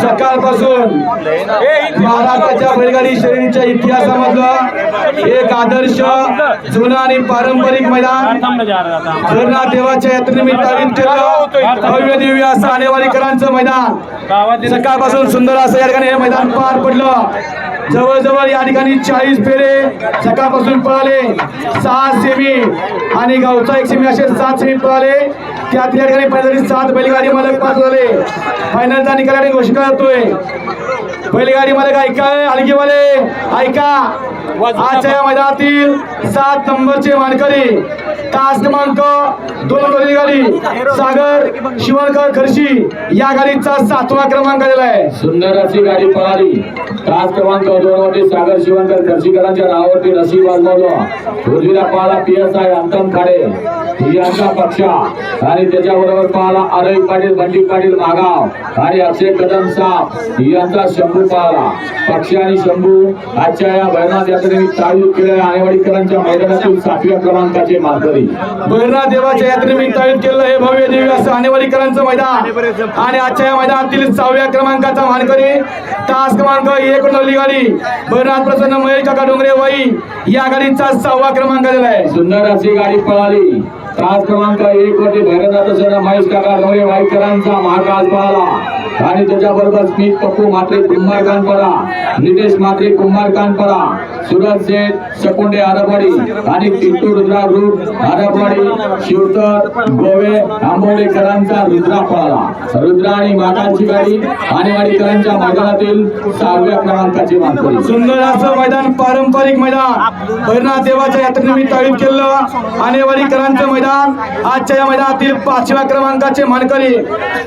सकाळपासून महाराष्ट्राच्या बैलगाडी शैलीच्या इतिहासामधलं एक आदर्श जुनं आणि पारंपरिक मैदान. भरनाथ देवाच्या यात्रेनिमित्त केलं. भव्य दिव्य असं आणेवारीकरांचं मैदान. सकाळपासून सुंदर असं या ठिकाणी हे मैदान पार पडलं. जवळजवळ या ठिकाणी चाळीस फेरे सकाळपासून पळाले. सहा सेमी आणि गावचा एक सेमी असे सात सेमी पळाले. त्यातल्या ठिकाणी पहिल्या सात बैलगाडी मालक पास झाले. फायनलचा निकाल या ठिकाणी करतोय. बैलगाडी मालक ऐका आणखीवाले ऐका. आजच्या या मैदानातील सात नंबरचे मानकरी तास क्रमांक दोन नंबरची गाडी. सागर शिवणकर खर्शी या गाडीचा सातवा क्रमांक दिला आहे. सुंदर अशी गाडी पळाली तास क्रमांक दोन वरती सागर शिवंकर खर्शीकरांच्या नावावरती नशीब वाजवलं. उजवीला पाहला P S I Antam Khade. यांचा पक्षा. आणि त्याच्याबरोबर पाहला अरविंद पाटील बंडी पाटील मागाव. आणि अक्षय कदम साप. यांचा शंभू पाहला पक्षी आणि शंभू. आजच्या या भैरनाथ यात्रेने चालू केलेल्या आणेवाडीकरांच्या मैदानातील सातव्या क्रमांकाचे मानकरी भैरनाथ देवाच्या यात्रेनिमित्त आयोजित केलेलं हे भव्य दिव्य असं आणेवाडीकरांचं मैदान. आणि आजच्या या मैदानातील सहाव्या क्रमांकाचा मानकरी तास क्रमांक एक नवली गाडी भैरनाथ प्रसन्न महेश काका डोंगरे वाई या गाडीचा सहावा क्रमांक दिलाय आहे. सुंदर अशी गाडी पळाली. तास क्रमांक एक वरती भैरनाथ प्रसन्न महेश काका डोंगरे वाईकरांचा महाकाल पळाला. आणि त्याच्याबरोबर स्मित पप्पू मात्रे कुंभार कानपरा नितेश मात्रे कुंभार कानपरा सुरज शेठ सकुंडे आरबवाडी आणि किट्टू रुद्रा ग्रुप आरबवाडी शिवतर गोवे आंबोडेकरांचा रुद्रा पळाला रुद्रा आणि माकाची गाडी आणेवाडीकरांच्या मैदानातील सहाव्या क्रमांकाची मानकरी. सुंदर असं मैदान पारंपरिक मैदान. भैरनाथ देवाच्या यात्रेनिमित्त आयोजित केलं. आणेवाडीकरांचं मैदान आजच्या या मैदानातील पाचव्या क्रमांकाचे मानकरी.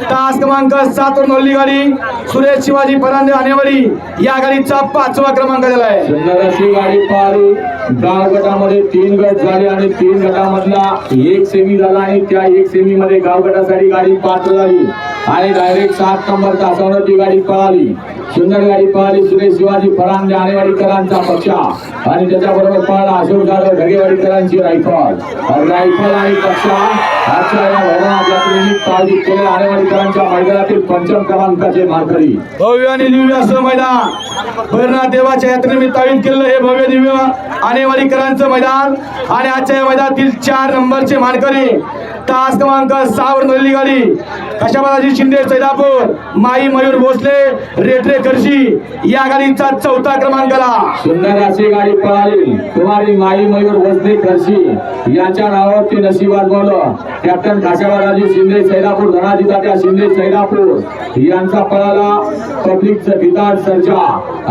तास क्रमांक सात वर नोंदली गाडी सुरेश शिवाजी परांदे आणेवाडी. या गाडीचा पाचवा क्रमांक दिला आहे. सुंदर अशी गाडी पाहिली. गाव गटामध्ये तीन गट झाले आणि तीन गटामधला एक सेमी झाला आणि त्या एक सेमी मध्ये गावगटासाठी गाडी पात्र झाली आणि डायरेक्ट सात नंबर तासावर ती गाडी पळाली. सुंदर गाडी पळाली सुरेश शिवाजी फरांदे आणेवाडीकरांचा पक्षा. आणि त्याच्याबरोबर पळाला अशोक जाधव ढगेवाडीकरांची रायफल. रायफल आणि पक्षा आजच्या या भवनात यात्रेनिमित्त आयोजित केलेल्या आणेवाडीकरांच्या मैदानातील पंचम क्रमांकाचे मारकरी भव्य आणि दिव्य असं मैदान. भैरनाथ देवाच्या यात्रेनिमित्त आयोजित केलेलं हे भव्य दिव्य आणेवाडीकरांचं मैदान. आणि आजच्या या मैदानातील चार नंबरचे मानकरी तास क्रमांक सहा वर नोंदली गाडी. कशाबाजी शिंदे सैदापूर माई मयूर भोसले रेटरे खर्शी या गाडीचा चौथा क्रमांकाला सुंदर अशी गाडी पळाली. कुमारी माई मयूर भोसले खर्शी यांच्या नावावरती नशिबात आजमावलं कॅप्टन खाशाबाजी शिंदे सैदापूर धनाजी तात्या शिंदे सैदापूर. यांचा पळाला पब्लिकचं गितार सर्जा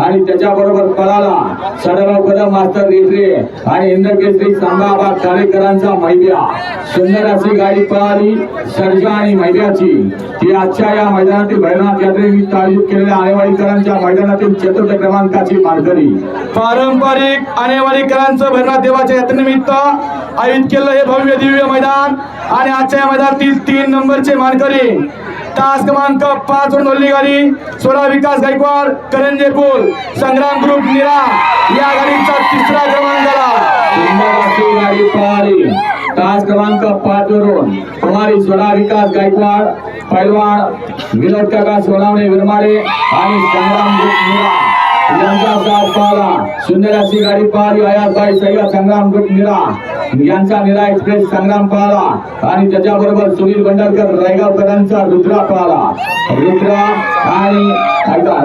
आणि त्याच्याबरोबर पळाला सडराव कदम मास्टर रेटरे आणि इंद्रकेसरी सांगाबाद काळेकरांचा मैद्या. सुंदर अशी गाडी पळाली सर्जा आणि मैद्याची. ती आजच्या या मैदानातील भैरनाथ यात्रेनिमित्त आयोजित केलेल्या आणेवाडीकरांच्या मैदानातील चतुर्थ क्रमांकाची मानकरी पारंपरिक आणेवाडीकरांचं भैरनाथ देवाच्या यात्रेनिमित्त आयोजित केलं हे भव्य दिव्य मैदान आणि आजच्या या मैदानातील तीन नंबरचे मानकरी तास क्रमांक पाच नोंदली गाडी सोळा विकास गायकवाड करंजे पूल संग्राम ग्रुप निरा या गाडीचा तिसरा क्रमांक पळाली तास क्रमांक पाच वरून. कुमारी सोडा विकास गायकवाड पैलवान विनोद काका सोनावणे विरमाडे आणि संग्राम ग्रुप यांचा साथ पाहला सुंदर अशी गाडी पाहली अयासबाई सय्यद संग्राम गुट निरा. यांचा निरा एक्सप्रेस संग्राम पाहला. आणि त्याच्याबरोबर सुनील बंडलकर रायगावकरांचा रुद्रा पाहला. रुद्रा आणि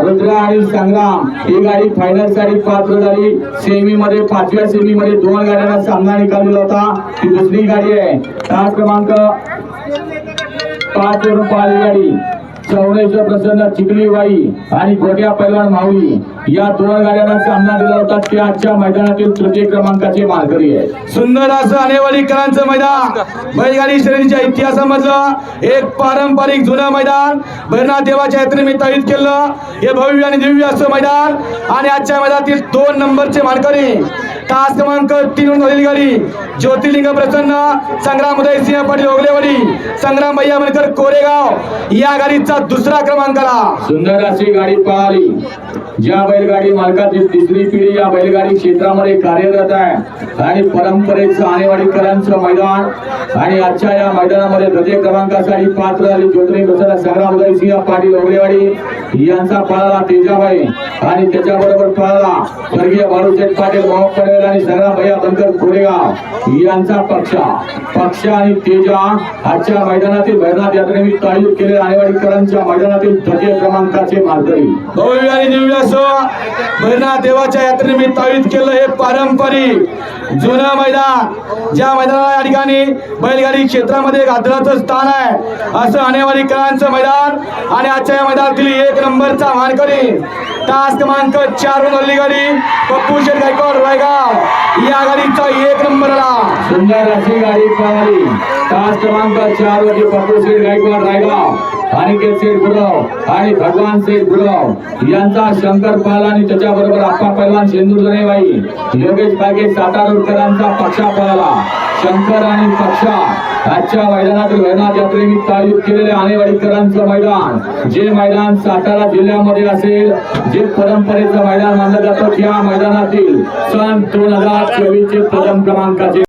रुद्रा आणि संग्राम ही गाडी फायनलसाठी पात्र झाली. सेमी मध्ये पाचव्या सेमी मध्ये दोन गाड्यांना सामना निकाललेला होता. ती दुसरी गाडी आहे. तास क्रमांक पाच वरून पाहिली गाडी. चौरेश्वर प्रसन्न चिखलीबाई आणि गोट्या पैलवान माऊली. या गाड्यांना सामना दिला होता ते आजच्या मैदानातील तृतीय क्रमांकाचे मानकरी आहे. सुंदर असं आणेवाडीकरांचं मैदान. बैलगाडी शैलीच्या इतिहासामधलं एक पारंपरिक जुनं मैदान. भैरनाथ देवाच्या यात्रेनिमित्त आयोजित केलं. हे भव्य आणि दिव्य असं मैदान. आणि आजच्या मैदानातील दोन नंबरचे मानकरी तास क्रमांक तीन झालेली गाडी. ज्योतिर्लिंग प्रसन्न संग्राम उदय सिंह पाटील ओगलेवाडी संग्राम भैया मनकर कोरेगाव. या गाडीचा दुसरा क्रमांक आला सुंदर अशी गाडी पळाली ज्या बैलगाडी मालकाची तिसरी पिढी या बैलगाडी क्षेत्रामध्ये कार्यरत आहे. आणि परंपरेचं आणेवाडीकरांचं मैदान. आणि आजच्या या मैदानामध्ये द्वितीय क्रमांकासाठी पात्र झाली ज्योतिरी प्रसन्न संग्राम उदयसिंह पाटील ओगलेवाडी यांचा पळाला तेजाबाई. आणि त्याच्याबरोबर पळाला स्वर्गीय बाळूशेठ पाटील मोहक पटेल आणि संग्राम भैया बनकर कोरेगाव यांचा पक्ष. पक्ष आणि तेजा आजच्या मैदानातील भैरनाथ यात्रेनिमित्त आयोजित केलेल्या आणेवाडीकरांच्या मैदानातील द्वितीय क्रमांकाचे मार्गरी भव्य आणि दिव्य असो. भैरनाथ देवाच्या यात्रेनिमित्त आयोजित केलं हे पारंपरिक जुनं मैदान. ज्या मैदानाला या ठिकाणी बैलगाडी क्षेत्रामध्ये एक आदराचं स्थान आहे. असं आणेवाडीकरांचं मैदान आणि आजच्या या मैदानातील एक नंबरचा मानकरी तास क्रमांक चार वर गाडी पप्पू शेठ गायकवाड रायगाव. या गाडीचा एक नंबर आला सुंदर अशी गाडी तास क्रमांक चार पप्पू शेठ गायकवाड रायगाव. अनिकेत शेठ गुरव आणि भगवान शेठ गुरव यांचा शंकर पाल आणि त्याच्याबरोबर आप्पा पैलवान शेंदूर जनेबाई योगेश पागे सातारूरकरांचा पक्षा पळाला. शंकर आणि पक्षा आजच्या मैदानातील भैरनाथ यात्रेनिमित्त आयोजित केलेले आणेवाडीकरांचं मैदान जे मैदान सातारा जिल्ह्यामध्ये असेल जे परंपरेचं मैदान मानलं जातं त्या मैदानातील सन दोन हजार चोवीस चे प्रथम क्रमांकाचे